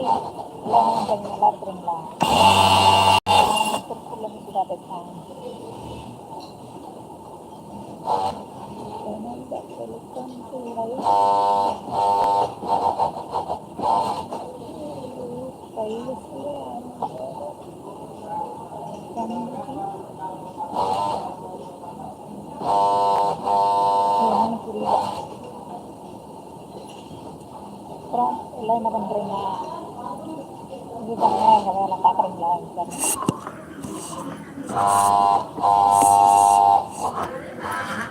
yang benar-benar berenang. Sebelum kita datang. Jangan tak perlukan sungai. Sungai sungai. Jangan lupa. Pronto, lá na bandeira.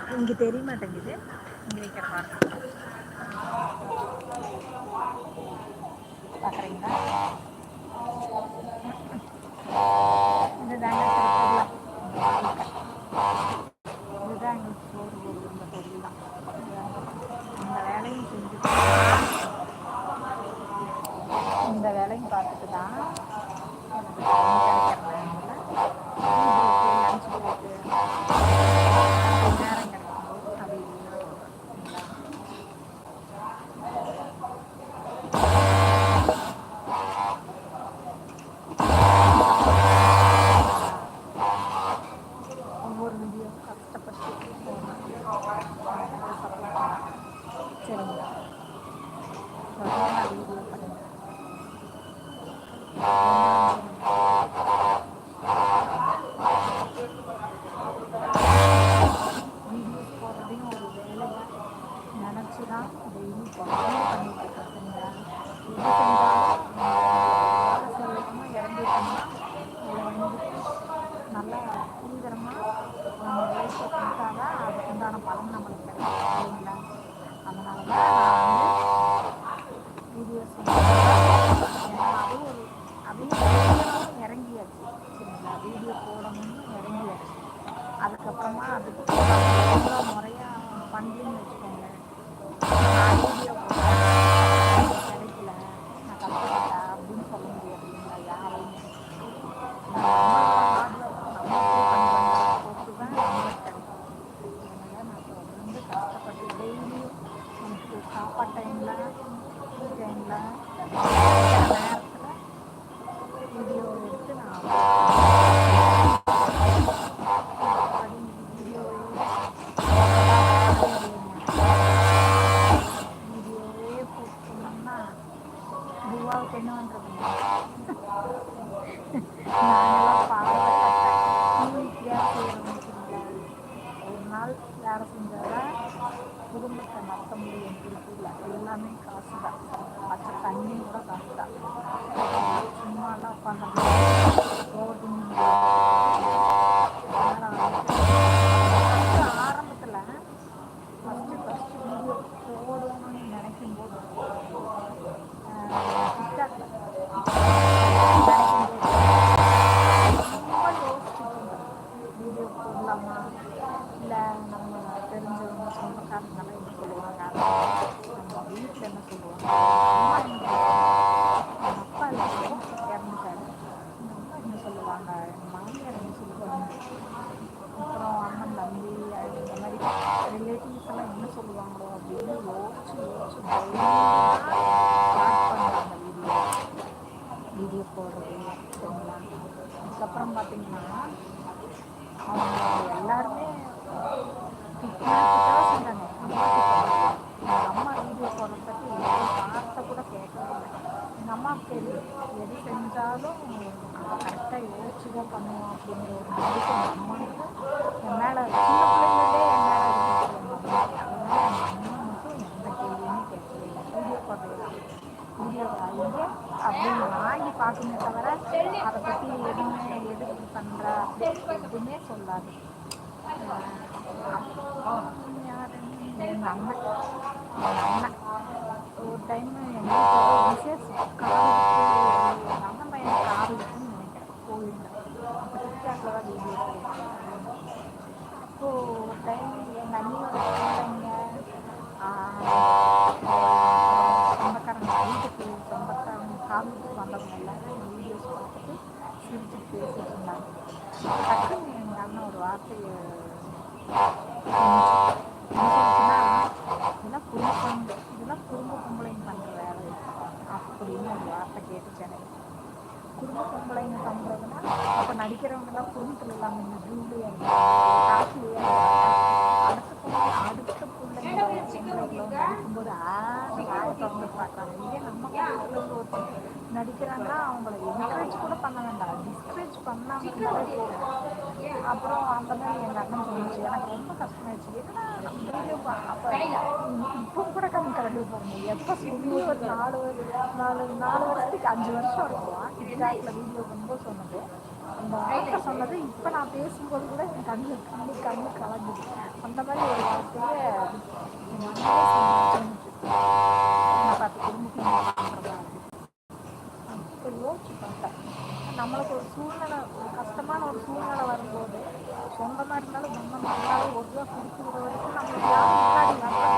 당기대리마 당기대 பெண்ணுன்றது ஒரு நாள் வேலை செஞ்சாதான் குடும்பத்தை நடத்த முடியும் திருப்பூரில் எல்லாமே காசு தான் மற்ற தண்ணி கூட காசு தான் சும்மாலாம் உட்காந்து போகட்டும் ஆரம்பத்தில் இருந்தாலும் அவள் கரெக்டாக யோசிச்சு தான் பண்ணுவான் அப்படிங்கிற ஒரு நம்பிக்கை அம்மாவுக்கு என் மேலே சின்ன பிள்ளைங்களே என் மேலே இருந்துச்சு அதனால் எங்கள் அம்மா மட்டும் எந்த கேள்வியுமே கேட்கல வீடியோ பார்க்கல வீடியோ வாங்கி அப்படின்னு வாங்கி பார்க்கணுமே தவிர அதை பற்றி எதுவுமே எதுக்கு பண்ணுறா அப்படின்னு எதுவுமே சொல்லாது அண்ணன் ஒரு டைம் எங்கள் விசேஷம் ஸோ ஒரு டைம் எங்கள் அண்ணியோட பிள்ளைங்க சொந்தக்காரங்க வீட்டுக்கு சொந்தக்காரங்க காமிக்கு வந்தவங்க எல்லாரும் வீடியோஸ் பார்த்துட்டு சிரிச்சு பேசிட்டு இருந்தாங்க டக்குன்னு எங்கள் அண்ணன் ஒரு வார்த்தையை இதெல்லாம் புரிஞ்சுக்கணும் வார்த்தை கேட்டுச்சு எனக்கு குடும்ப பொம்பளைங்க பண்ணுறதுனா அப்போ நடிக்கிறவங்கலாம் குடும்பத்தில் இல்லாமல் இந்த ஜூலியாக காசுலையே அடுத்த பொண்ணு அடுத்த பிள்ளைங்க பொம்பளைங்களோ நடிக்கும்போது ஆண்டு வாயை திறந்து பார்க்குறாங்க. இதே நம்ம குடும்பத்தில் ஒருத்தர் நடிக்கிறாங்கன்னா அவங்கள என்கரேஜ் கூட பண்ண வேண்டாம். டிஸ்கரேஜ் பண்ணாமல் இருந்தாலே அப்புறம் அந்த மாதிரி எங்கள் அண்ணன் சொல்லிச்சு. எனக்கு ரொம்ப கஷ்டமாயிடுச்சு. என்னடா அப்போ இப்போ கூட ஆண்டு பாருங்க. எப்போ சொல்லி ஒரு நாலு நாலு நாலு வருஷத்துக்கு அஞ்சு வருஷம் இருக்கும் டிக்டாக்ல வீடியோ பண்ணும்போது சொன்னது. அந்த ஆட்டை சொன்னது இப்போ நான் பேசும்போது கூட என் கண்ணு கண்ணு கண்ணு கலங்குது. அந்த மாதிரி ஒரு வார்த்தையை என் நான் பார்த்து குடும்பத்தில் இப்போ யோசிச்சு பார்த்தேன். நம்மளுக்கு ஒரு சூழ்நிலை ஒரு கஷ்டமான ஒரு சூழ்நிலை வரும்போது சொந்தமாக இருந்தாலும் பந்தமாக இருந்தாலும் ஒரு ரூபா கொடுக்குற வரைக்கும் நம்மளுக்கு யாரும் முன்னாடி வரல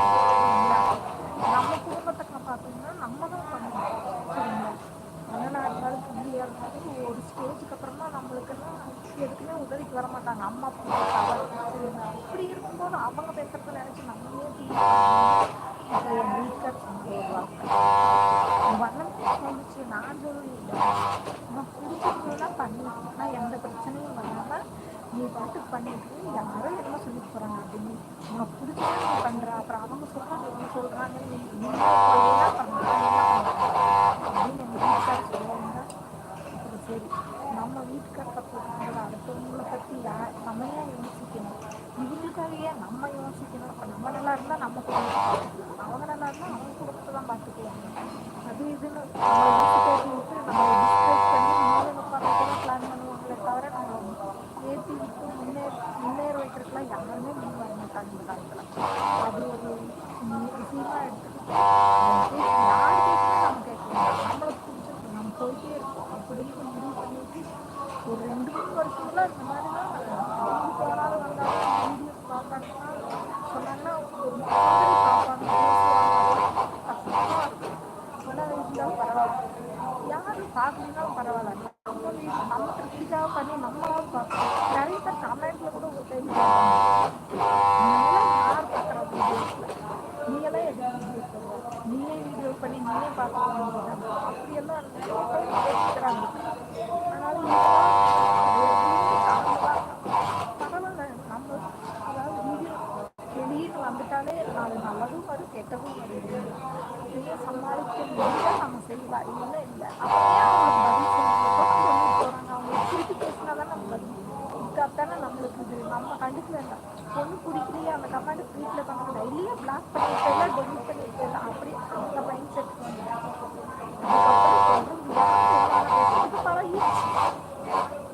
நம்ம குடும்பத்தை காப்பாற்றணும்னா நம்ம தான் பண்ணணும் சரிங்களா அண்ணனாக இருந்தாலும் தம்பியாக இருந்தாலும் ஒரு ஸ்டேஜுக்கு அப்புறம் தான் நம்மளுக்கெல்லாம் எதுக்குமே உதவிக்கு வர மாட்டாங்க அம்மா அப்பா தவறு சரிங்களா அப்படி இருக்கும்போது அவங்க பேசுறத நினச்சி நம்மளே இப்போ என் வீட்டில் சொன்ன ஒரு வார்த்தை வண்ணம் சொல்லிச்சு நான் சொல்லிட்டேன் நான் பிடிச்சிருந்தா பண்ணிட்டு எந்த பிரச்சனையும் வராமல் நீ பாட்டுக்கு பண்ணிட்டு யாரும் என்ன சொல்லிட்டு போகிறாங்க அப்படின்னு. உனக்கு பிடிச்சா நீ பண்ணுற அப்புறம் அவங்க சொல்கிறாங்க இவங்க சொல்கிறாங்க நீ நீ என்ன பண்ணுறாங்க அப்படின்னு எங்கள் வீட்டுக்கார சொல்லுவாங்க. அப்புறம் சரி. நம்ம வீட்டுக்காரர் போகிறாங்க அடுத்தவங்களை பற்றி யார் நம்ம ஏன் யோசிக்கணும்? இவங்களுக்காகவே நம்ம யோசிக்கணும். அப்போ நம்ம நல்லா இருந்தால் நம்ம குடும்பம் அவங்க நல்லா இருந்தால் அவங்க குடும்பத்தை தான் பார்த்துக்குவாங்க அது இதுன்னு பேசி விட்டு நம்ம டிஸ்கஸ் பண்ணி மேலே உட்காரத்துலாம் பிளான் பண்ணுவாங்களே தவிர நம்ம ஏற்றி விட்டு முன்னேற முன்னேற வைக்கிறதுக்குலாம் யாருமே முன் வர மாட்டாங்க இந்த காலத்தில் அது ஒரு விஷயமா எடுத்துக்கிட்டு யார் பேசினா நம்ம கேட்கலாம் நம்மளுக்கு பிடிச்சிருக்கு நம்ம போயிட்டே இருக்கோம் அப்படின்னு முடிவு பண்ணிட்டு ஒரு ரெண்டு மூணு வருஷத்துல இந்த மாதிரிலாம் எங்கே போனாலும் வந்தாலும் வீடியோஸ் பார்த்தாங்கன்னா சொன்னாங்கன்னா ஒரு மாதிரி பார்ப்பாங்க பேசுவாங்க கஷ்டமாக இருக்கும் ஆனால் இருந்தாலும் பரவாயில்ல நம்ம நம்ம திருப்திக்காக பண்ணி நம்மளாவது பார்ப்போம் நிறைய பேர் கமெண்ட்ல கூட ஒரு டைம் யார் பார்க்குற வீடியோஸில் நீங்களாம் வீடியோ நீயே வீடியோ பண்ணி நீயே பார்க்க அப்படியெல்லாம் நிறைய பேர் பேசிக்கிறாங்க அதனால பரவாயில்ல நம்ம அதாவது வீடியோ வெளியிட்டு வந்துட்டாலே நாலு நல்லதும் வரும் கெட்டதும் வரும் அப்படியே சமாளிக்க முடியல நம்ம செய்யலாம் இல்லை இல்லை அப்படியே அவங்க பதில் சொல்லிட்டு போகிறாங்க அவங்க திருப்பி பேசினா தான் நம்ம பதில் இதுக்காகத்தானே நம்மளுக்கு இது நம்ம கண்டுக்க பிடிக்கலையே அந்த கமெண்ட் வீட்டில் பண்ண இல்லையா பிளாக் பண்ணிட்டேன் டெலிட் பண்ணிட்டேன் அப்படி அந்த மைண்ட் செட்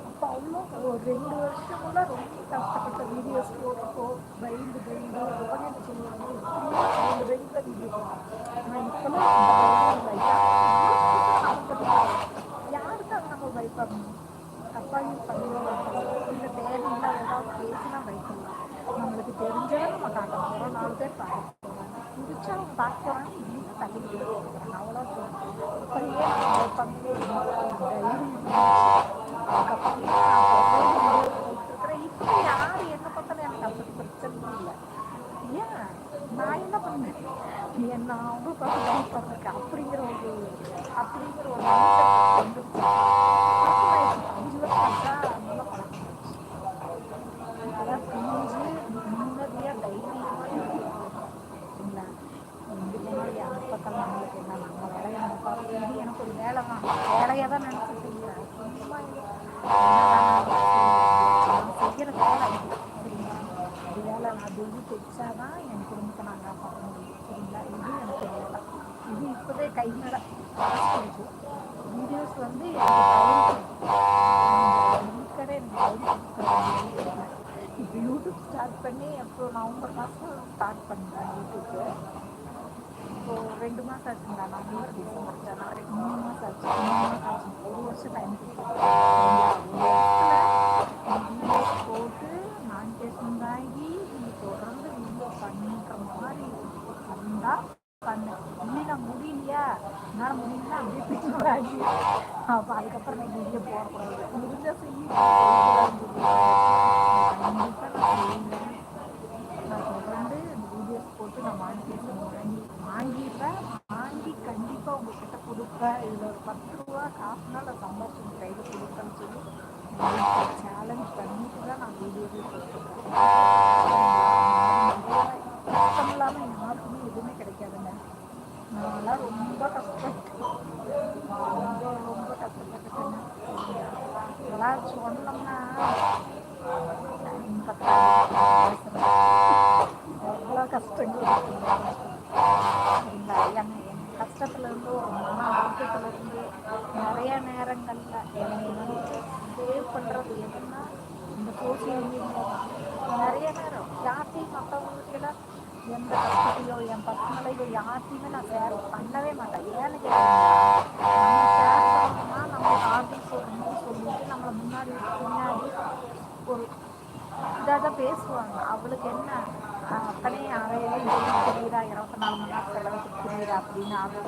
அப்போ அவ்வளோ ஒரு ரெண்டு வருஷமெல்லாம் ரொம்ப கஷ்டப்பட்ட வீடியோஸ் போட்டோ பயந்து பயந்து உடனே சொல்லுவாங்க? ரெண்டு வீடியோ ஆனால் இப்போலாம் யாருக்காக நம்ம பயப்படணும் தப்பாக யூஸ் பண்ணுவோம் இல்லை தேவையில்லாத ஏதாவது பேசினா பயப்படலாம் நம்மளுக்கு தெரிஞ்சதை நம்ம காட்ட போகிறோம் நாலு பேர் பார்க்க போகிறாங்க பிடிச்சா அவங்க பார்க்க போகிறாங்க இல்லைன்னா தள்ளிக்கிட்டே அவ்வளோ சொல்லுவாங்க அப்படியே நம்ம பங்கு அதுக்கப்புறம் இப்போ யார் என்ன பார்த்தாலும் எனக்கு அப்படி பிரச்சனை இல்லை. ஏன்? நான் என்ன பண்ணேன்? நீ என்ன அவங்க பார்த்து பண்ணிருக்கேன் அப்படிங்கிற ஒரு அப்படிங்கிற ஒரு mindset வந்துருச்சு பழக்கமாயிடுச்சு. அஞ்சு வருஷம் ஆச்சா அதனால பழக்கமாயிடுச்சு இப்போதான் புரிஞ்சு நிம்மதியாக தைரியமாக சரிங்களா எங்கே போனாலும் யார் பார்த்தாலும் நம்மளுக்கு என்ன நம்ம வேலையை நம்ம பார்க்கணும் இது எனக்கு ஒரு வேலை தான் வேலையாக தான் நினச்சிட்டு செய்கிற வேலை வேலை நான் டெய்லி தைச்சா தான் என் குடும்பத்தை நான் காப்பாற்ற முடியும். சரிங்களா? இது எனக்கு வேலை. இது இப்போதே கை மேலே. రెండు మాసాలు తిన్నాను నీరు తీసి జనవరి మూడు మాసాలు మూడు మాసాలు ఒక వర్ష టైం Ну, как எந்த கஷ்டத்தையோ என் பர்சனலையோ யார்த்தையுமே நான் ஷேர் பண்ணவே மாட்டேன். ஏன்னு கேட்டேன் நம்ம ஷேர் சொல்லணும்னு சொல்லிட்டு நம்மளை முன்னாடி பின்னாடி ஒரு இதாக தான் பேசுவாங்க. அவளுக்கு என்ன அத்தனை அவையில புரியுதா இருபத்தி நாலு மணி நேரம் செலவுக்கு புரியுதா அப்படின்னு அவங்க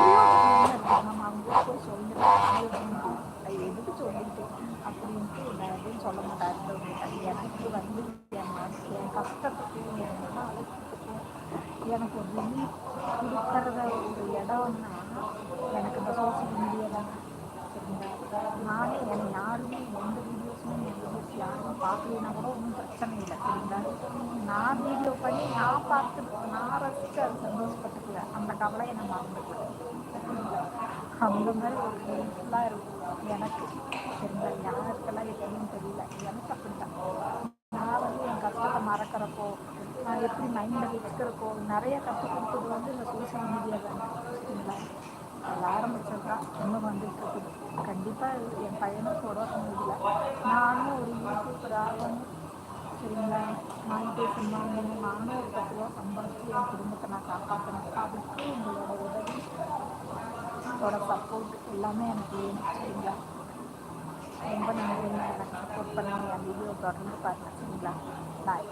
பிரயோஜனம் என்ன இருக்கு நம்ம அவங்க போய் சொல்லிட்டு எதுக்கு சொல்லிட்டு அப்படின்ட்டு நான் எதுவும் சொல்ல மாட்டேன் அடுத்தவங்ககிட்ட. எனக்கு வந்து என் மனசு என் கஷ்டத்துக்கு என் மன அழுத்தத்துக்கும் எனக்கு ஒரு ரிலீஃப் கொடுக்கறத ஒரு இடம்னா எனக்கு இந்த சோசியல் மீடியா தாங்க சரிங்களா நானே என்னை யாருமே எந்த வீடியோஸுமே என் வீடியோஸ் யாரும் பார்க்கலைன்னா கூட ஒன்றும் பிரச்சனை இல்லை சரிங்களா நான் வீடியோ பண்ணி நான் பார்த்து நான் ரசித்து அது சந்தோஷப்பட்டுக்கல அந்த கவலையை நான் மறந்துக்கிறேன் அந்த மாதிரி ஒரு ஹெல்ப்ஃபுல்லாக இருக்கும். எனக்கு சரிங்களா யாருக்கெல்லாம் எப்படின்னு தெரியல. எனக்கு அப்படித்தான். நான் வந்து என் கஷ்டத்தை மறக்கிறப்போ நான் எப்படி மைண்டில் வச்சுக்கிறப்போ நிறைய கற்றுக் கொடுத்தது வந்து இந்த சோஷியல் மீடியா தான். சரிங்களா? அது தான் இன்னும் வந்துட்டு இருக்குது. கண்டிப்பாக என் பையனும் தொடர முடியல. நானும் ஒரு யூடியூபர் ஆகணும். சொல்லுங்கள் மாமிட்டே சொன்னாங்க நானும் ஒரு பத்து ரூபா சம்பாதிச்சு என் குடும்பத்தை அதுக்கு உங்களோட உதவி சப்போர்ட் எல்லாமே எனக்கு வேணும் சரிங்களா? ரொம்ப நன்றிங்க எனக்கு சப்போர்ட் பண்ணுங்க தொடர்ந்து பாருங்க சரிங்களா? பாய்